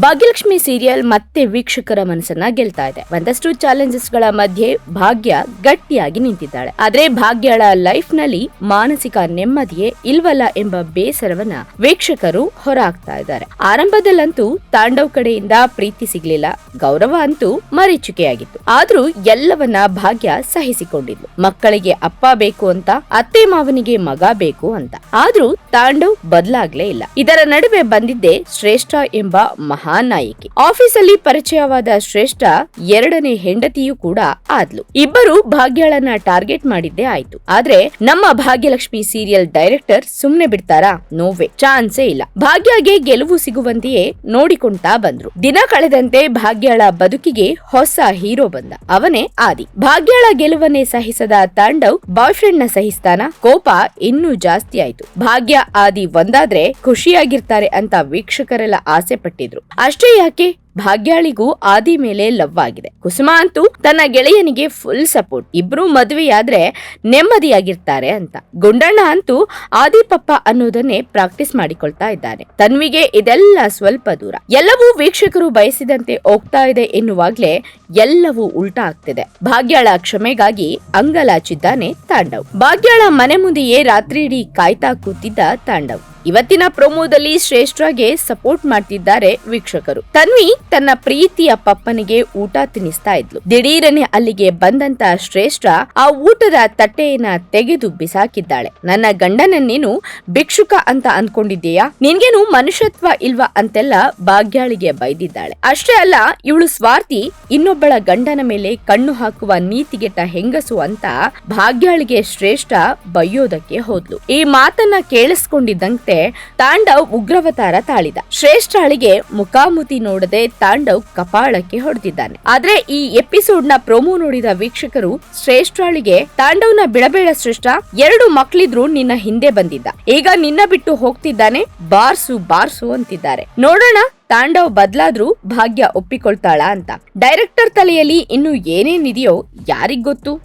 Bhagyalakshmi serial ಮತ್ತೆ ವೀಕ್ಷಕರ ಮನಸ್ಸನ್ನ ಗೆಲ್ತಾ ಇದೆ. ಒಂದಷ್ಟು ಚಾಲೆಂಜಸ್ಗಳ ಮಧ್ಯೆ ಭಾಗ್ಯ ಗಟ್ಟಿಯಾಗಿ ನಿಂತಿದ್ದಾಳೆ. ಆದ್ರೆ ಭಾಗ್ಯಳ ಲೈಫ್ನಲ್ಲಿ ಮಾನಸಿಕ ನೆಮ್ಮದಿಯೇ ಇಲ್ವಲ್ಲ ಎಂಬ ಬೇಸರವನ್ನ ವೀಕ್ಷಕರು ಹೊರಹಾಕ್ತಾ ಇದ್ದಾರೆ. ಆರಂಭದಲ್ಲಂತೂ ತಾಂಡವ್ ಕಡೆಯಿಂದ ಪ್ರೀತಿ ಸಿಗ್ಲಿಲ್ಲ, ಗೌರವ ಅಂತೂ ಮರೀಚಿಕೆಯಾಗಿತ್ತು. ಆದ್ರೂ ಎಲ್ಲವನ್ನ ಭಾಗ್ಯ ಸಹಿಸಿಕೊಂಡಿದ್ಲು. ಮಕ್ಕಳಿಗೆ ಅಪ್ಪ ಬೇಕು ಅಂತ, ಅತ್ತೆ ಮಾವನಿಗೆ ಮಗ ಬೇಕು ಅಂತ. ಆದ್ರೂ ತಾಂಡವ್ ಬದಲಾಗ್ಲೇ ಇಲ್ಲ. ಇದರ ನಡುವೆ ಬಂದಿದ್ದೆ ಶ್ರೇಷ್ಠ ಎಂಬ ಮಹಾನ್ ನಾಯಕಿ ಆಫೀಸಲ್ಲಿ ಪರಿಚಯವಾದ ಶ್ರೇಷ್ಠ ಎರಡನೇ ಹೆಂಡತಿಯೂ ಕೂಡ ಆದ್ಲು. ಇಬ್ಬರು ಭಾಗ್ಯಳನ್ನ ಟಾರ್ಗೆಟ್ ಮಾಡಿದ್ದೇ ಆಯ್ತು. ಆದ್ರೆ ನಮ್ಮ ಭಾಗ್ಯಲಕ್ಷ್ಮಿ ಸೀರಿಯಲ್ ಡೈರೆಕ್ಟರ್ ಸುಮ್ನೆ ಬಿಡ್ತಾರಾ? ನೋವೆ. ಚಾನ್ಸೇ ಇಲ್ಲ. ಭಾಗ್ಯಗೆ ಗೆಲುವು ಸಿಗುವಂತೆಯೇ ನೋಡಿಕೊಂತಾ ಬಂದ್ರು. ದಿನ ಕಳೆದಂತೆ ಭಾಗ್ಯಳ ಬದುಕಿಗೆ ಹೊಸ ಹೀರೋ ಬಂದ. ಅವನೇ ಆದಿ. ಭಾಗ್ಯಳ ಗೆಲುವನ್ನೇ ಸಹಿಸದ ತಾಂಡವ್ ಬಾಯ್ ಫ್ರೆಂಡ್ನ ಸಹಿಸ್ತಾನ? ಕೋಪ ಇನ್ನೂ ಜಾಸ್ತಿ ಆಯ್ತು. ಭಾಗ್ಯ, ಆದಿ ಒಂದಾದ್ರೆ ಖುಷಿಯಾಗಿರ್ತಾರೆ ಅಂತ ವೀಕ್ಷಕರೆಲ್ಲ ಆಸೆ ಪಟ್ಟಿದ್ರು ಅಷ್ಟೇ ಯಾಕೆ ಭಾಗ್ಯಾಳಿಗೂ ಆದಿ ಮೇಲೆ ಲವ್ ಆಗಿದೆ. ಕುಸುಮ ಅಂತೂ ತನ್ನ ಗೆಳೆಯನಿಗೆ ಫುಲ್ ಸಪೋರ್ಟ್ ಇಬ್ರು ಮದುವೆಯಾದ್ರೆ ನೆಮ್ಮದಿಯಾಗಿರ್ತಾರೆ ಅಂತ. ಗುಂಡಣ್ಣ ಅಂತೂ ಆದಿ ಪಪ್ಪ ಅನ್ನೋದನ್ನೇ ಪ್ರಾಕ್ಟೀಸ್ ಮಾಡಿಕೊಳ್ತಾ ಇದ್ದಾನೆ. ತನ್ವಿಗೆ ಇದೆಲ್ಲ ಸ್ವಲ್ಪ ದೂರ. ಎಲ್ಲವೂ ವೀಕ್ಷಕರು ಬಯಸಿದಂತೆ ಹೋಗ್ತಾ ಇದೆ ಎನ್ನುವಾಗ್ಲೇ ಎಲ್ಲವೂ ಉಲ್ಟಾ ಆಗ್ತಿದೆ. ಭಾಗ್ಯಾಳ ಕ್ಷಮೆಗಾಗಿ ಅಂಗಲಾಚಿದ್ದಾನೆ ತಾಂಡವ್. ಭಾಗ್ಯಾಳ ಮನೆ ಮುಂದೆಯೇ ರಾತ್ರಿಯಿಡೀ ಕಾಯ್ತಾ ಕೂತಿದ್ದ ತಾಂಡವ್. ಇವತ್ತಿನ ಪ್ರೊಮೋದಲ್ಲಿ ಶ್ರೇಷ್ಠಗೆ ಸಪೋರ್ಟ್ ಮಾಡ್ತಿದ್ದಾರೆ ವೀಕ್ಷಕರು. ತನ್ವಿ ತನ್ನ ಪ್ರೀತಿಯ ಪಪ್ಪನಿಗೆ ಊಟ ತಿನ್ನಿಸ್ತಾ ಇದ್ಲು. ದಿಢೀರನೆ ಅಲ್ಲಿಗೆ ಬಂದಂತ ಶ್ರೇಷ್ಠ ಆ ಊಟದ ತಟ್ಟೆಯನ್ನ ತೆಗೆದು ಬಿಸಾಕಿದ್ದಾಳೆ. ನನ್ನ ಗಂಡನನ್ನೇನು ಭಿಕ್ಷುಕ ಅಂತ ಅನ್ಕೊಂಡಿದ್ದೀಯಾ? ನಿನ್ಗೇನು ಮನುಷ್ಯತ್ವ ಇಲ್ವಾ ಅಂತೆಲ್ಲ ಭಾಗ್ಯಾಳಿಗೆ ಬೈದಿದ್ದಾಳೆ. ಅಷ್ಟೇ ಅಲ್ಲ, ಇವಳು ಸ್ವಾರ್ಥಿ, ಇನ್ನೊಬ್ಬಳ ಗಂಡನ ಮೇಲೆ ಕಣ್ಣು ಹಾಕುವ ನೀತಿಗೆಟ್ಟ ಹೆಂಗಸು ಅಂತ ಭಾಗ್ಯಾಳಿಗೆ ಶ್ರೇಷ್ಠ ಬೈಯೋದಕ್ಕೆ ಹೋದ್ಲು. ಈ ಮಾತನ್ನ ಕೇಳಿಸ್ಕೊಂಡಿದ್ದಂತೆ ತಾಂಡವ್ ಉಗ್ರವತಾರ ತಾಳಿದ. ಶ್ರೇಷ್ಠಾಳಿಗೆ ಮುಖಾಮುಖಿ ನೋಡದೆ ತಾಂಡವ್ ಕಪಾಳಕ್ಕೆ ಹೊಡೆದಿದ್ದಾನೆ. ಆದ್ರೆ ಈ ಎಪಿಸೋಡ್ನ ಪ್ರೊಮೋ ನೋಡಿದ ವೀಕ್ಷಕರು ಶ್ರೇಷ್ಠಾಳಿಗೆ ತಾಂಡವ್ನ ಬಿಡಬೇಡ ಶ್ರೇಷ್ಠ ಎರಡು ಮಕ್ಳಿದ್ರು ನಿನ್ನ ಹಿಂದೆ ಬಂದಿದ್ದ. ಈಗ ನಿನ್ನ ಬಿಟ್ಟು ಹೋಗ್ತಿದ್ದಾನೆ, ಬಾರ್ಸು ಬಾರ್ಸು ಅಂತಿದ್ದಾರೆ. ನೋಡೋಣ, ತಾಂಡವ್ ಬದ್ಲಾದ್ರೂ ಭಾಗ್ಯ ಒಪ್ಪಿಕೊಳ್ತಾಳ ಅಂತ. ಡೈರೆಕ್ಟರ್ ತಲೆಯಲ್ಲಿ ಇನ್ನು ಏನೇನಿದೆಯೋ ಯಾರಿಗ್ ಗೊತ್ತು?